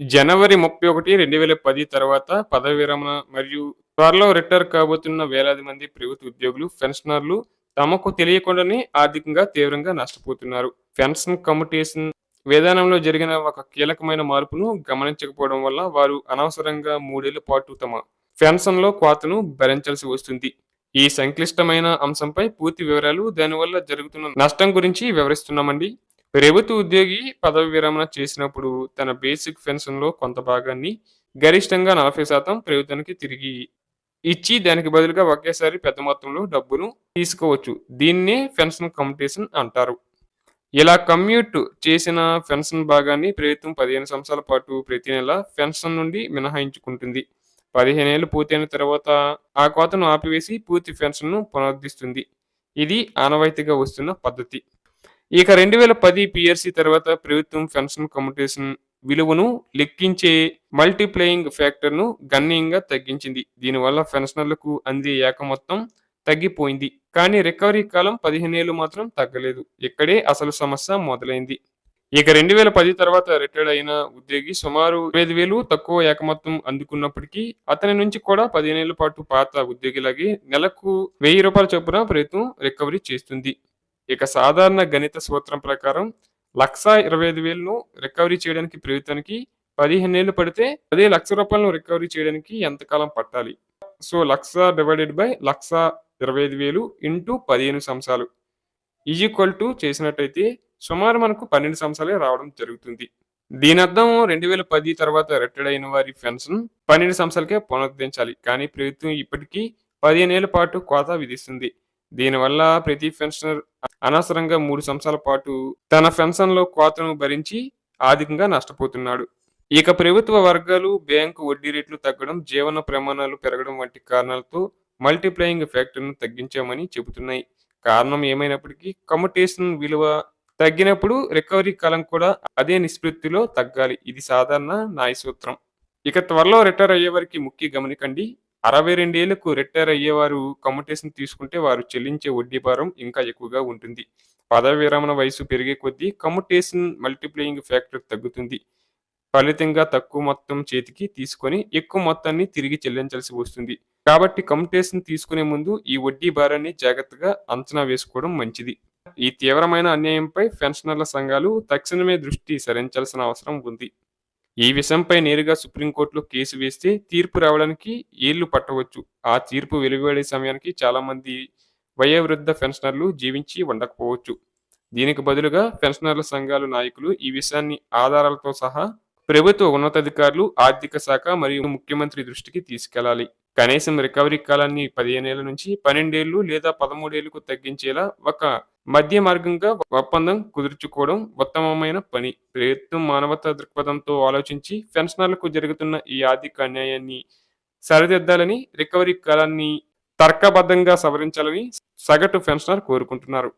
జనవరి ముప్పై ఒకటి రెండు వేల పది తర్వాత పదవి విరమణ మరియు త్వరలో రిటైర్ కాబోతున్న వేలాది మంది ప్రభుత్వ ఉద్యోగులు పెన్షనర్లు తమకు తెలియకుండానే ఆర్థికంగా తీవ్రంగా నష్టపోతున్నారు. పెన్షన్ కమ్యూటేషన్ విధానంలో జరిగిన ఒక కీలకమైన మార్పును గమనించకపోవడం వల్ల వారు అనవసరంగా మూడేళ్ళ పాటు తమ పెన్షన్లో కోతను భరించాల్సి వస్తుంది. ఈ సంక్లిష్టమైన అంశంపై పూర్తి వివరాలు దానివల్ల జరుగుతున్న నష్టం గురించి వివరిస్తున్నామండి. ప్రభుత్వ ఉద్యోగి పదవి విరమణ చేసినప్పుడు తన బేసిక్ పెన్షన్లో కొంత భాగాన్ని గరిష్టంగా నలభై శాతం ప్రభుత్వానికి తిరిగి ఇచ్చి దానికి బదులుగా ఒకేసారి పెద్ద మొత్తంలో డబ్బును తీసుకోవచ్చు. దీన్నే పెన్షన్ కమ్యూటేషన్ అంటారు. ఇలా కమ్యూట్ చేసిన పెన్షన్ భాగాన్ని ప్రభుత్వం పదిహేను సంవత్సరాల పాటు ప్రతి నెల పెన్షన్ నుండి మినహాయించుకుంటుంది. పదిహేను ఏళ్ళు పూర్తయిన తర్వాత ఆ కోతను ఆపివేసి పూర్తి పెన్షన్ను పునరుద్ధరిస్తుంది. ఇది ఆనవాయితీగా వస్తున్న పద్ధతి. ఇక రెండు వేల పది పిఆర్సి తర్వాత ప్రభుత్వం పెన్షన్ కమ్యూటేషన్ విలువను లెక్కించే మల్టీప్లేయింగ్ ఫ్యాక్టర్ను గణనీయంగా తగ్గించింది. దీనివల్ల పెన్షనర్లకు అందే ఏక మొత్తం తగ్గిపోయింది. కానీ రికవరీ కాలం పదిహేను ఏళ్ళు మాత్రం తగ్గలేదు. ఇక్కడే అసలు సమస్య మొదలైంది. ఇక రెండు వేల పది తర్వాత రిటైర్డ్ అయిన ఉద్యోగి సుమారు ఐదు వేలు తక్కువ ఏకమత్వం అందుకున్నప్పటికీ అతని నుంచి కూడా పదిహేనేళ్ళ పాటు పాత ఉద్యోగిలాగే నెలకు వెయ్యి రూపాయల చొప్పున ప్రభుత్వం రికవరీ చేస్తుంది. ఇక సాధారణ గణిత సూత్రం ప్రకారం లక్ష ఇరవై ఐదు వేలను రికవరీ చేయడానికి ప్రభుత్వానికి పదిహేను ఏళ్ళు పడితే అదే లక్ష రూపాయలను రికవరీ చేయడానికి ఎంతకాలం పట్టాలి? So lakh divided by lakh ఇరవై ఐదు వేలు ఇంటూ పదిహేను సంవత్సరాలు ఈక్వల్ టు చేసినట్టయితే సుమారు మనకు పన్నెండు సంవత్సరాలే రావడం జరుగుతుంది. దీని అర్థం రెండు వేల పది తర్వాత రిటైర్డ్ అయిన వారి పెన్షన్ పన్నెండు సంవత్సరాలకే పునరుద్ధరించాలి. కానీ ప్రభుత్వం ఇప్పటికీ పదిహేను ఏళ్ళ పాటు కోత విధిస్తుంది. దీనివల్ల ప్రతి పెన్షనర్ అనవసరంగా మూడు సంవత్సరాల పాటు తన పెన్షన్లో కోతను భరించి ఆర్థికంగా నష్టపోతున్నాడు. ఇక ప్రభుత్వ వర్గాలు బ్యాంకు వడ్డీ రేట్లు తగ్గడం జీవన ప్రమాణాలు పెరగడం వంటి కారణాలతో మల్టీప్లయింగ్ ఫ్యాక్టర్ను తగ్గించామని చెబుతున్నాయి. కారణం ఏమైనప్పటికీ కమ్యూటేషన్ విలువ తగ్గినప్పుడు రికవరీ కాలం కూడా అదే నిష్పత్తిలో తగ్గాలి. ఇది సాధారణ న్యాయ సూత్రం ఇక త్వరలో రిటైర్ అయ్యేవారికి ముఖ్య గమనికండి. అరవై రెండేళ్ళకు రిటైర్ అయ్యేవారు కమ్యూటేషన్ తీసుకుంటే వారు చెల్లించే వడ్డీ భారం ఇంకా ఎక్కువగా ఉంటుంది. పదవి విరమణ వయసు పెరిగే కొద్దీ కమ్యూటేషన్ మల్టీప్లేయింగ్ ఫ్యాక్టర్ తగ్గుతుంది. ఫలితంగా తక్కువ మొత్తం చేతికి తీసుకొని ఎక్కువ మొత్తాన్ని తిరిగి చెల్లించాల్సి వస్తుంది. కాబట్టి కమ్యూటేషన్ తీసుకునే ముందు ఈ వడ్డీ భారాన్ని జాగ్రత్తగా అంచనా వేసుకోవడం మంచిది. ఈ తీవ్రమైన అన్యాయంపై పెన్షనర్ల సంఘాలు తక్షణమే దృష్టి సరించాల్సిన అవసరం ఉంది. ఈ విషయంపై నేరుగా సుప్రీంకోర్టులో కేసు వేస్తే తీర్పు రావడానికి ఏళ్ళు పట్టవచ్చు. ఆ తీర్పు వెలువడే సమయానికి చాలామంది వయోవృద్ధ పెన్షనర్లు జీవించి ఉండకపోవచ్చు. దీనికి బదులుగా పెన్షనర్ల సంఘాల నాయకులు ఈ విషయాన్ని ఆధారాలతో సహా ప్రభుత్వ ఉన్నతాధికారులు ఆర్థిక శాఖ మరియు ముఖ్యమంత్రి దృష్టికి తీసుకెళ్ళాలి. కనీసం రికవరీ కాలాన్ని పదిహేనేళ్ళ నుంచి పన్నెండేళ్ళు లేదా పదమూడేళ్ళకు తగ్గించేలా ఒక మధ్య మార్గంగా ఒప్పందం కుదుర్చుకోవడం ఉత్తమమైన పని. ప్రభుత్వం మానవతా దృక్పథంతో ఆలోచించి పెన్షనర్లకు జరుగుతున్న ఈ ఆర్థిక అన్యాయాన్ని సరిదిద్దాలని రికవరీ కాలాన్ని తర్కబద్ధంగా సవరించాలని సగటు పెన్షనర్ కోరుకుంటున్నారు.